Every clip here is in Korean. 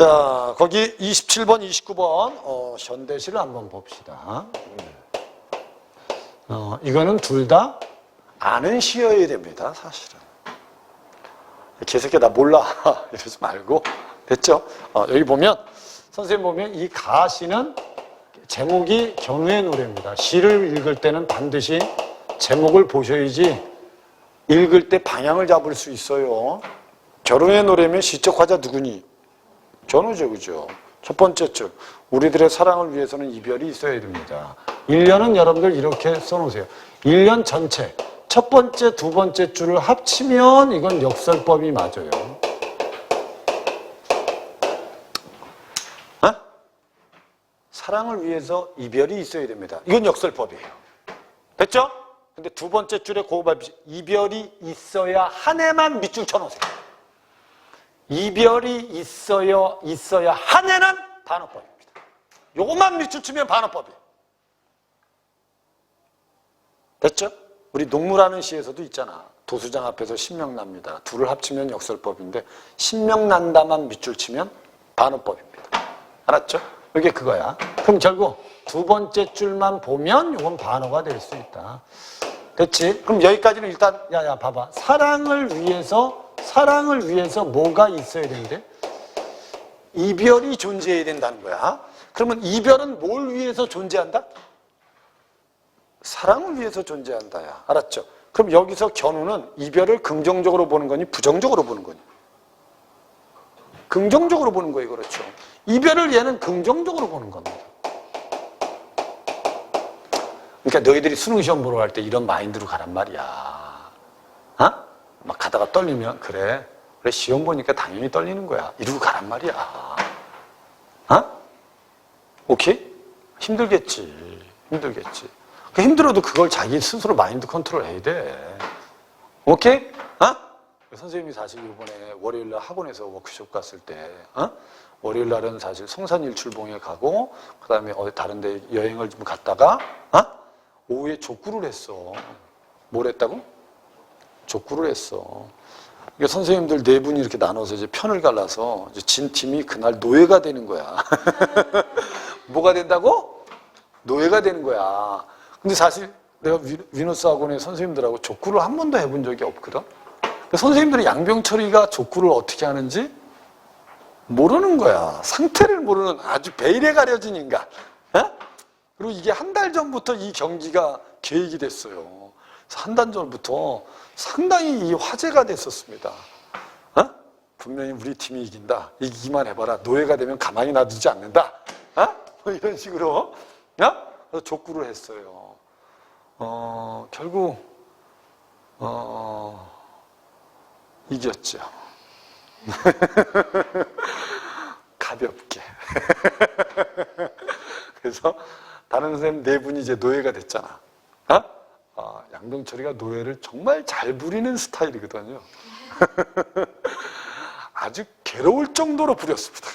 자, 거기 27번, 29번, 어, 현대시를 한번 봅시다. 어, 이거는 둘 다 아는 시여야 됩니다, 사실은. 개새끼 나 몰라. 이러지 말고. 됐죠? 어, 여기 보면, 선생님 보면 이 가시는 제목이 견우의 노래입니다. 시를 읽을 때는 반드시 제목을 보셔야지 읽을 때 방향을 잡을 수 있어요. 결혼의 노래면 시적 화자 누구니? 견우죠, 그죠? 첫 번째 줄. 우리들의 사랑을 위해서는 이별이 있어야 됩니다. 1년은 여러분들 이렇게 써놓으세요. 1년 전체. 첫 번째, 두 번째 줄을 합치면 이건 역설법이 맞아요. 어? 사랑을 위해서 이별이 있어야 됩니다. 이건 역설법이에요. 됐죠? 근데 두 번째 줄에 고발 이별이 있어야 한 해만 밑줄 쳐놓으세요. 이별이 있어야 있어야 한 해는 반어법입니다. 요것만 밑줄 치면 반어법이에요. 됐죠? 우리 농무라는 시에서도 있잖아. 도수장 앞에서 신명 납니다. 둘을 합치면 역설법인데 신명 난다만 밑줄 치면 반어법입니다. 알았죠? 이게 그거야. 그럼 결국 두 번째 줄만 보면 이건 반어가 될 수 있다. 됐지? 그럼 여기까지는 일단 야야 봐봐. 사랑을 위해서 사랑을 위해서 뭐가 있어야 되는데? 이별이 존재해야 된다는 거야. 그러면 이별은 뭘 위해서 존재한다? 사랑을 위해서 존재한다야. 알았죠? 그럼 여기서 견우는 이별을 긍정적으로 보는 거니 부정적으로 보는 거니? 긍정적으로 보는 거예요. 그렇죠. 이별을 얘는 긍정적으로 보는 겁니다. 그러니까 너희들이 수능 시험 보러 갈 때 이런 마인드로 가란 말이야. 가다가 떨리면 그래. 그래 시험 보니까 당연히 떨리는 거야. 이러고 가란 말이야. 어? 오케이? 힘들겠지. 힘들겠지. 그 힘들어도 그걸 자기 스스로 마인드 컨트롤 해야 돼. 오케이? 어? 선생님이 사실 이번에 월요일 날 학원에서 워크숍 갔을 때, 어? 월요일 날은 사실 성산일출봉에 가고, 그 다음에 어디 다른 데 여행을 좀 갔다가, 어? 오후에 족구를 했어. 뭘 했다고? 족구를 했어. 그러니까 선생님들 네 분이 이렇게 나눠서 이제 편을 갈라서 이제 진 팀이 그날 노예가 되는 거야. 뭐가 된다고? 노예가 되는 거야. 근데 사실 내가 위- 위너스 학원의 선생님들하고 족구를 한 번도 해본 적이 없거든. 근데 선생님들이 양병철이가 족구를 어떻게 하는지 모르는 거야. 상태를 모르는 아주 베일에 가려진 인간. 어? 그리고 이게 한 달 전부터 이 경기가 계획이 됐어요. 한 달 전부터 상당히 이 화제가 됐었습니다. 어? 분명히 우리 팀이 이긴다. 이기기만 해봐라. 노예가 되면 가만히 놔두지 않는다. 어? 뭐 이런 식으로. 어? 족구를 했어요. 어, 결국, 어, 이겼죠. 가볍게. 그래서 다른 선생님 네 분이 이제 노예가 됐잖아. 어? 아, 양동철이가 노예를 정말 잘 부리는 스타일이거든요. 아주 괴로울 정도로 부렸습니다.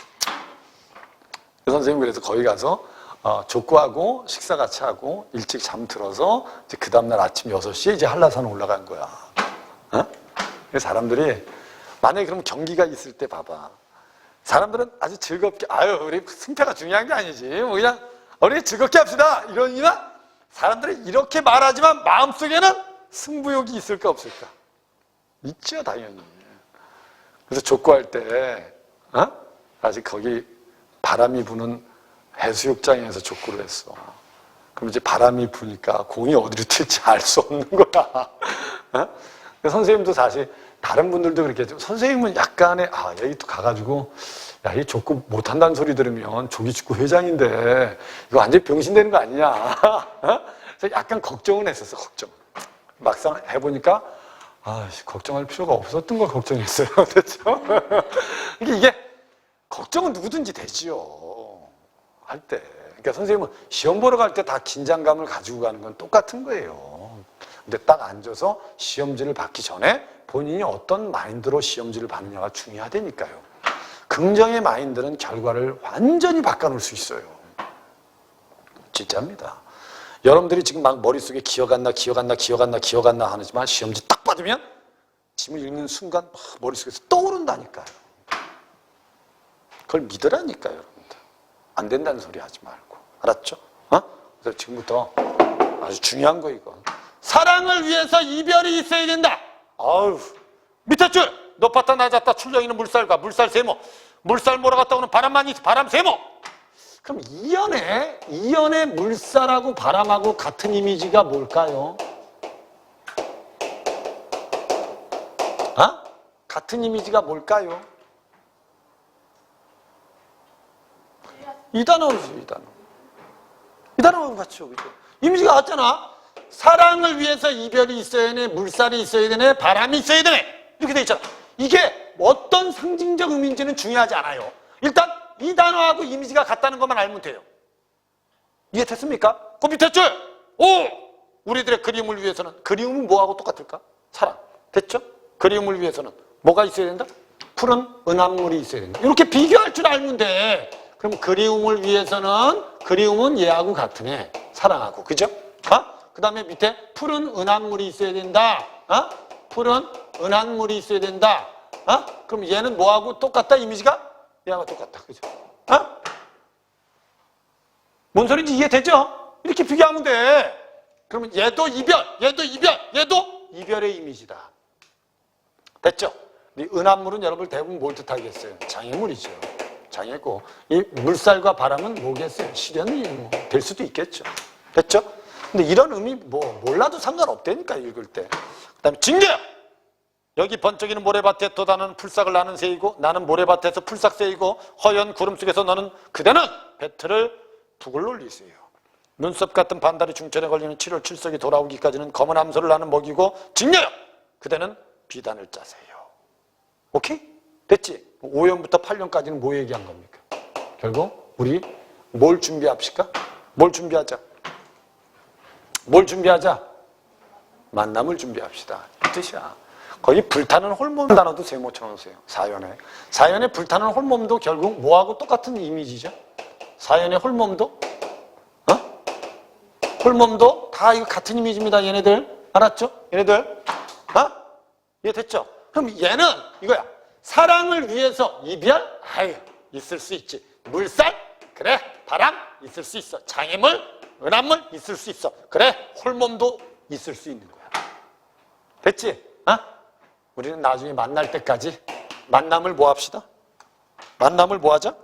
그 선생님 그래서 거기 가서 어, 족구하고 식사 같이 하고 일찍 잠들어서 그 다음날 아침 6시에 이제 한라산 올라간 거야. 어? 사람들이 만약에 그럼 경기가 있을 때 봐봐. 사람들은 아주 즐겁게 아유 우리 승패가 중요한 게 아니지 뭐 그냥 우리 즐겁게 합시다 이러니까 사람들이 이렇게 말하지만 마음속에는 승부욕이 있을까 없을까 있죠 당연히 그래서 족구할 때 어? 아직 거기 바람이 부는 해수욕장에서 족구를 했어 그럼 이제 바람이 부니까 공이 어디로 튈지 알 수 없는 거야 어? 그 선생님도 사실 다른 분들도 그렇게 했죠. 선생님은 약간의 아 여기 또 가가지고 야 이 족구 못한다는 소리 들으면 조기축구 회장인데 이거 완전 히 병신되는 거 아니냐 어? 그래서 약간 걱정은 했었어 걱정 막상 해보니까 아 걱정할 필요가 없었던 걸 걱정했어요 됐죠? 이게 이게 걱정은 누구든지 되지요 할 때. 그러니까 선생님은 시험 보러 갈 때 다 긴장감을 가지고 가는 건 똑같은 거예요. 근데 딱 앉아서 시험지를 받기 전에 본인이 어떤 마인드로 시험지를 받느냐가 중요하다니까요. 긍정의 마인드는 결과를 완전히 바꿔놓을 수 있어요. 진짜입니다. 여러분들이 지금 막 머릿속에 기억 안 나, 기억 안 나, 기억 안 나, 기억 안 나 하지만 시험지 딱 받으면 짐을 읽는 순간 막 머릿속에서 떠오른다니까요. 그걸 믿으라니까요, 여러분들. 안 된다는 소리 하지 말고. 알았죠? 어? 그래서 지금부터 아주 중요한 거 이거. 사랑을 위해서 이별이 있어야 된다. 아우 밑에 줄 높았다 낮았다 출력 있는 물살과 물살 세모 물살 몰아갔다 오는 바람만 있어 바람 세모. 그럼 이연의 이연의 물살하고 바람하고 같은 이미지가 뭘까요? 아? 같은 이미지가 뭘까요? 이 단어지, 이 단어. 이 단어하고 같이 오죠. 이미지가 같잖아. 사랑을 위해서 이별이 있어야 되네, 물살이 있어야 되네, 바람이 있어야 되네. 이렇게 돼 있잖아. 이게 어떤 상징적 의미인지는 중요하지 않아요. 일단 이 단어하고 이미지가 같다는 것만 알면 돼요. 이해됐습니까? 그 밑에 줄! 오! 우리들의 그리움을 위해서는 그리움은 뭐하고 똑같을까? 사랑. 됐죠? 그리움을 위해서는 뭐가 있어야 된다? 푸른 은합물이 있어야 된다. 이렇게 비교할 줄 알면 돼. 그럼 그리움을 위해서는 그리움은 얘하고 같으네. 사랑하고. 그죠? 어? 그 다음에 밑에 푸른 은합물이 있어야 된다. 어? 푸른 은합물이 있어야 된다. 어? 그럼 얘는 뭐하고 똑같다? 이미지가? 얘하고 똑같다. 그죠? 어? 뭔 소리인지 이해되죠? 이렇게 비교하면 돼. 그러면 얘도 이별, 얘도 이별, 얘도 이별의 이미지다. 됐죠? 이 은합물은 여러분 대부분 뭘 뜻하겠어요? 장애물이죠. 장애고 이 물살과 바람은 뭐겠어요? 실현이 뭐 될 수도 있겠죠. 됐죠? 근데 이런 의미 뭐 몰라도 상관없다니까 읽을 때. 그다음에 징계. 여기 번쩍이는 모래밭에 돋아는 풀싹을 나는 새이고 나는 모래밭에서 풀싹 새이고 허연 구름 속에서 너는 그대는 배틀을 북을 놀리세요. 눈썹 같은 반달이 중천에 걸리는 7월 칠석이 돌아오기까지는 검은 암소를 나는 먹이고 징녀요. 그대는 비단을 짜세요. 오케이? 됐지? 5년부터 8년까지는 뭐 얘기한 겁니까? 결국 우리 뭘 준비합시까? 뭘 준비하자? 뭘 준비하자? 만남을 준비합시다. 이 뜻이야. 거기 불타는 홀몸 단어도 세모 쳐놓으세요. 사연에. 사연에 불타는 홀몸도 결국 뭐하고 똑같은 이미지죠? 사연의 홀몸도? 어? 홀몸도 다 이거 같은 이미지입니다. 얘네들. 알았죠? 얘네들. 어? 이해됐죠? 그럼 얘는 이거야. 사랑을 위해서 이별? 아유, 있을 수 있지. 물살? 그래. 바람? 있을 수 있어. 장애물? 은합물? 있을 수 있어. 그래. 홀몸도 있을 수 있는 거야. 됐지? 어? 우리는 나중에 만날 때까지 만남을 뭐 합시다? 만남을 뭐 하자?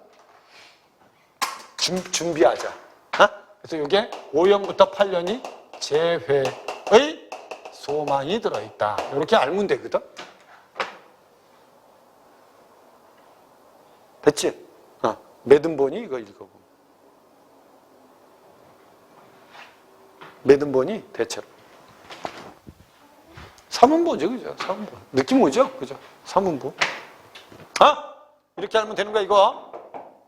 준, 준비하자. 어? 그래서 이게 5년부터 8년이 재회의 소망이 들어있다. 이렇게 알면 되거든. 됐지? 어. 매든본이 이거 읽어보면. 매든본이 대체로. 삼문보죠, 그죠? 삼문보. 느낌 오죠? 그죠? 삼문보. 아! 이렇게 하면 되는 거야, 이거.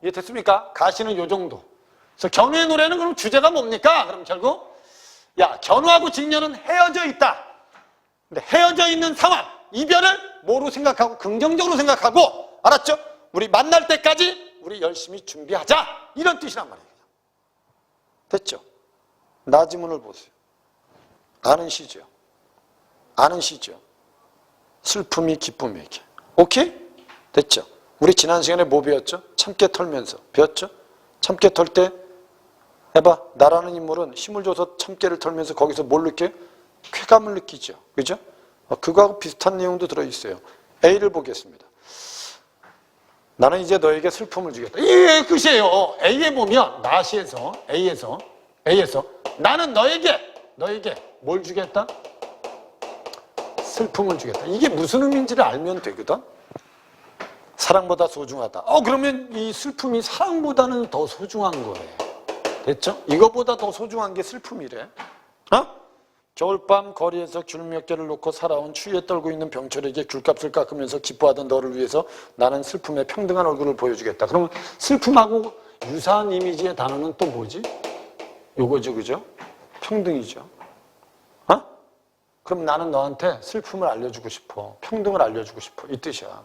이해 됐습니까? 가시는 요 정도. 그래서 견우의 노래는 그럼 주제가 뭡니까? 그럼 결국, 야, 견우하고 직녀는 헤어져 있다. 근데 헤어져 있는 상황, 이별을 뭐로 생각하고, 긍정적으로 생각하고, 알았죠? 우리 만날 때까지 우리 열심히 준비하자. 이런 뜻이란 말이에요. 됐죠? 나지문을 보세요. 아는 시죠. 아는 시죠. 슬픔이 기쁨에게. 오케이? 됐죠? 우리 지난 시간에 뭐 배웠죠? 참깨 털면서. 배웠죠? 참깨 털 때 해봐. 나라는 인물은 힘을 줘서 참깨를 털면서 거기서 뭘 느껴요? 쾌감을 느끼죠. 그죠? 어, 그거하고 비슷한 내용도 들어있어요. A를 보겠습니다. 나는 이제 너에게 슬픔을 주겠다. 이게 끝이에요. A에 보면 나시에서 A에서 A에서 나는 너에게 너에게 뭘 주겠다? 슬픔을 주겠다. 이게 무슨 의미인지를 알면 되거든. 사랑보다 소중하다. 어 그러면 이 슬픔이 사랑보다는 더 소중한 거래. 됐죠? 이거보다 더 소중한 게 슬픔이래. 어? 겨울밤 거리에서 귤 몇 개를 놓고 살아온 추위에 떨고 있는 병철에게 귤값을 깎으면서 기뻐하던 너를 위해서 나는 슬픔의 평등한 얼굴을 보여주겠다. 그러면 슬픔하고 유사한 이미지의 단어는 또 뭐지? 요거죠, 그죠? 평등이죠. 어? 그럼 나는 너한테 슬픔을 알려주고 싶어. 평등을 알려주고 싶어. 이 뜻이야.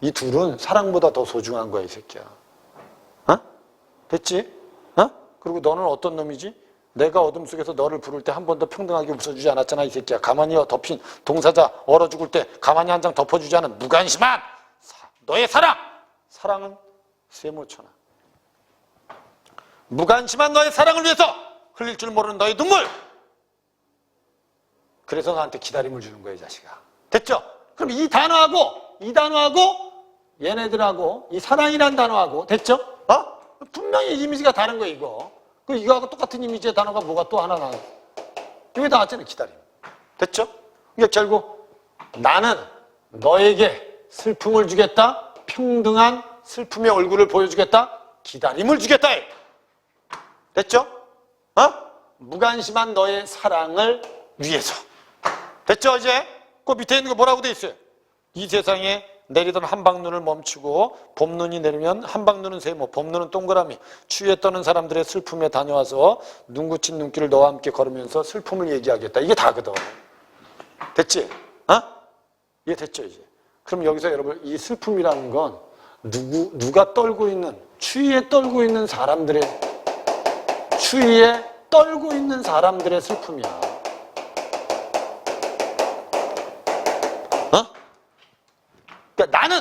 이 둘은 사랑보다 더 소중한 거야, 이 새끼야. 어? 됐지? 어? 그리고 너는 어떤 놈이지? 내가 어둠 속에서 너를 부를 때 한 번 더 평등하게 웃어주지 않았잖아, 이 새끼야. 가만히 덮인 동사자 얼어 죽을 때 가만히 한 장 덮어주지 않은 무관심한 사- 너의 사랑! 사랑은 세모천하. 무관심한 너의 사랑을 위해서 흘릴 줄 모르는 너의 눈물. 그래서 너한테 기다림을 주는 거예요, 자식아. 됐죠? 그럼 이 단어하고 이 단어하고 얘네들하고 이 사랑이란 단어하고 됐죠? 어? 분명히 이미지가 다른 거예요, 이거. 그 이거하고 똑같은 이미지의 단어가 뭐가 또 하나 나와. 여기 나왔잖아요, 기다림. 됐죠? 그러니까 결국 나는 너에게 슬픔을 주겠다. 평등한 슬픔의 얼굴을 보여주겠다. 기다림을 주겠다. 됐죠? 어? 무관심한 너의 사랑을 위해서. 됐죠, 이제? 그 밑에 있는 거 뭐라고 돼 있어요? 이 세상에 내리던 한방눈을 멈추고 봄눈이 내리면 한방눈은 세모, 봄눈은 동그라미, 추위에 떠는 사람들의 슬픔에 다녀와서 눈구친 눈길을 너와 함께 걸으면서 슬픔을 얘기하겠다. 이게 다거든. 됐지? 어? 이게 됐죠, 이제? 그럼 여기서 여러분, 이 슬픔이라는 건 누구, 누가 떨고 있는, 추위에 떨고 있는 사람들의, 추위에 떨고 있는 사람들의 슬픔이야. 그러니까 나는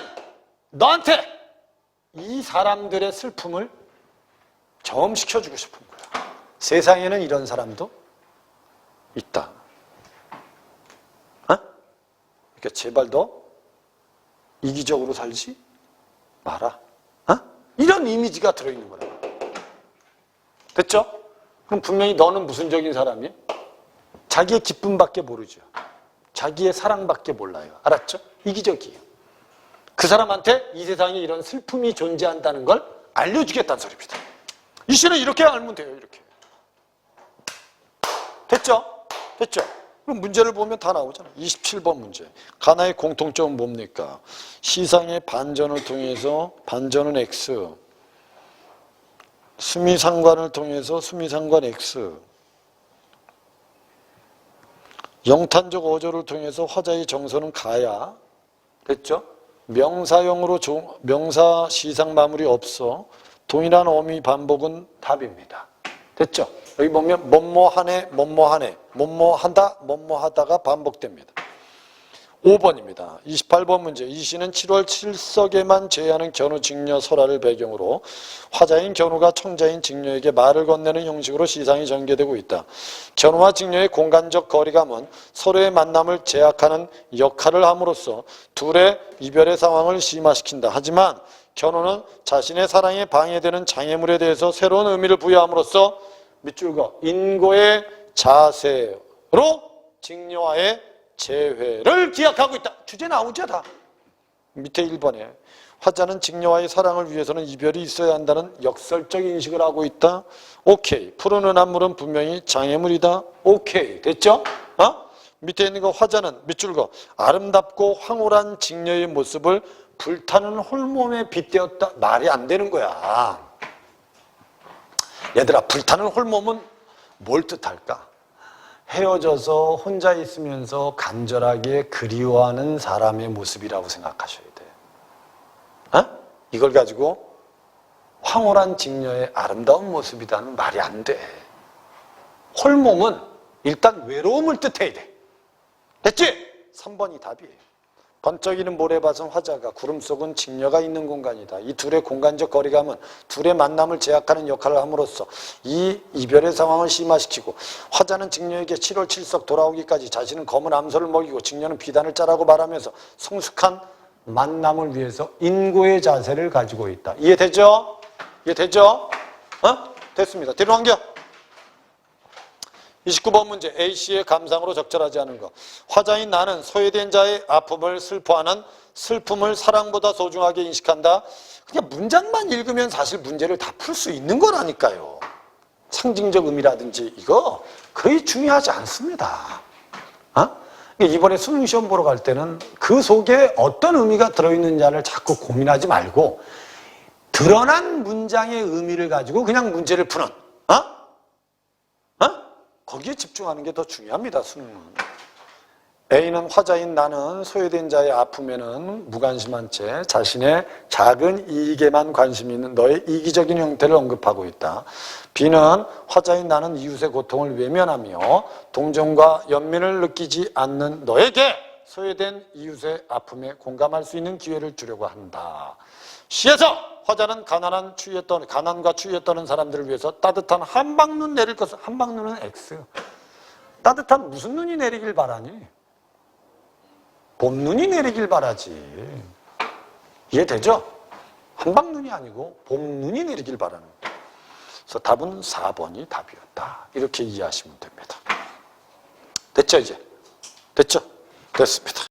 너한테 이 사람들의 슬픔을 경험시켜주고 싶은 거야. 세상에는 이런 사람도 있다. 어? 그러니까 제발 너 이기적으로 살지 마라. 어? 이런 이미지가 들어있는 거라. 됐죠? 그럼 분명히 너는 무슨 적인 사람이야? 자기의 기쁨밖에 모르죠. 자기의 사랑밖에 몰라요. 알았죠? 이기적이에요. 그 사람한테 이 세상에 이런 슬픔이 존재한다는 걸 알려주겠다는 소리입니다. 이 시는 이렇게 알면 돼요. 이렇게. 됐죠? 됐죠? 그럼 문제를 보면 다 나오잖아요. 27번 문제. 가나의 공통점은 뭡니까? 시상의 반전을 통해서 반전은 X. 수미상관을 통해서 수미상관 X. 영탄적 어조를 통해서 화자의 정서는 가야. 됐죠? 명사형으로 조- 명사 시상 마무리 없어. 동일한 어미 반복은 답입니다. 됐죠? 여기 보면 뭐뭐하네, 뭐뭐하네, 뭐뭐한다, 뭐뭐하다가 반복됩니다. 5번입니다. 28번 문제. 이 시는 7월 7석에만 제하는 견우 직녀 설화를 배경으로 화자인 견우가 청자인 직녀에게 말을 건네는 형식으로 시상이 전개되고 있다. 견우와 직녀의 공간적 거리감은 서로의 만남을 제약하는 역할을 함으로써 둘의 이별의 상황을 심화시킨다. 하지만 견우는 자신의 사랑에 방해되는 장애물에 대해서 새로운 의미를 부여함으로써 밑줄 거 인고의 자세로 직녀와의 재회를 기약하고 있다. 주제 나오죠, 다. 밑에 1번에 화자는 직녀와의 사랑을 위해서는 이별이 있어야 한다는 역설적 인식을 하고 있다. 오케이. 푸르는 한물은 분명히 장애물이다. 오케이. 됐죠? 어? 밑에 있는 거 화자는 밑줄 거 아름답고 황홀한 직녀의 모습을 불타는 홀몸에 빗대었다. 말이 안 되는 거야. 얘들아, 불타는 홀몸은 뭘 뜻할까? 헤어져서 혼자 있으면서 간절하게 그리워하는 사람의 모습이라고 생각하셔야 돼요. 어? 이걸 가지고 황홀한 직녀의 아름다운 모습이라는 말이 안 돼. 홀몸은 일단 외로움을 뜻해야 돼. 됐지? 3번이 답이에요. 번쩍이는 모래밭은 화자가 구름 속은 직녀가 있는 공간이다. 이 둘의 공간적 거리감은 둘의 만남을 제약하는 역할을 함으로써 이 이별의 상황을 심화시키고 화자는 직녀에게 7월 7석 돌아오기까지 자신은 검은 암소를 먹이고 직녀는 비단을 짜라고 말하면서 성숙한 만남을 위해서 인고의 자세를 가지고 있다. 이해되죠? 이해되죠? 어? 됐습니다. 뒤로 넘겨. 29번 문제 A씨의 감상으로 적절하지 않은 것 화자인 나는 소외된 자의 아픔을 슬퍼하는 슬픔을 사랑보다 소중하게 인식한다 그냥 문장만 읽으면 사실 문제를 다 풀 수 있는 거라니까요 상징적 의미라든지 이거 거의 중요하지 않습니다 어? 그러니까 이번에 수능 시험 보러 갈 때는 그 속에 어떤 의미가 들어있느냐를 자꾸 고민하지 말고 드러난 문장의 의미를 가지고 그냥 문제를 푸는 어? 어? 거기에 집중하는 게 더 중요합니다, 수능은. A는 화자인 나는 소외된 자의 아픔에는 무관심한 채 자신의 작은 이익에만 관심이 있는 너의 이기적인 형태를 언급하고 있다. B는 화자인 나는 이웃의 고통을 외면하며 동정과 연민을 느끼지 않는 너에게 소외된 이웃의 아픔에 공감할 수 있는 기회를 주려고 한다. C에서 화자는 가난한 떠는 가난과 추위에 떠는 사람들을 위해서 따뜻한 한방눈 내릴 것을 한방눈은 X. 따뜻한 무슨 눈이 내리길 바라니? 봄눈이 내리길 바라지. 이해되죠? 한방눈이 아니고 봄눈이 내리길 바라는. 그래서 답은 4번이 답이었다. 이렇게 이해하시면 됩니다. 됐죠, 이제? 됐죠? 됐습니다.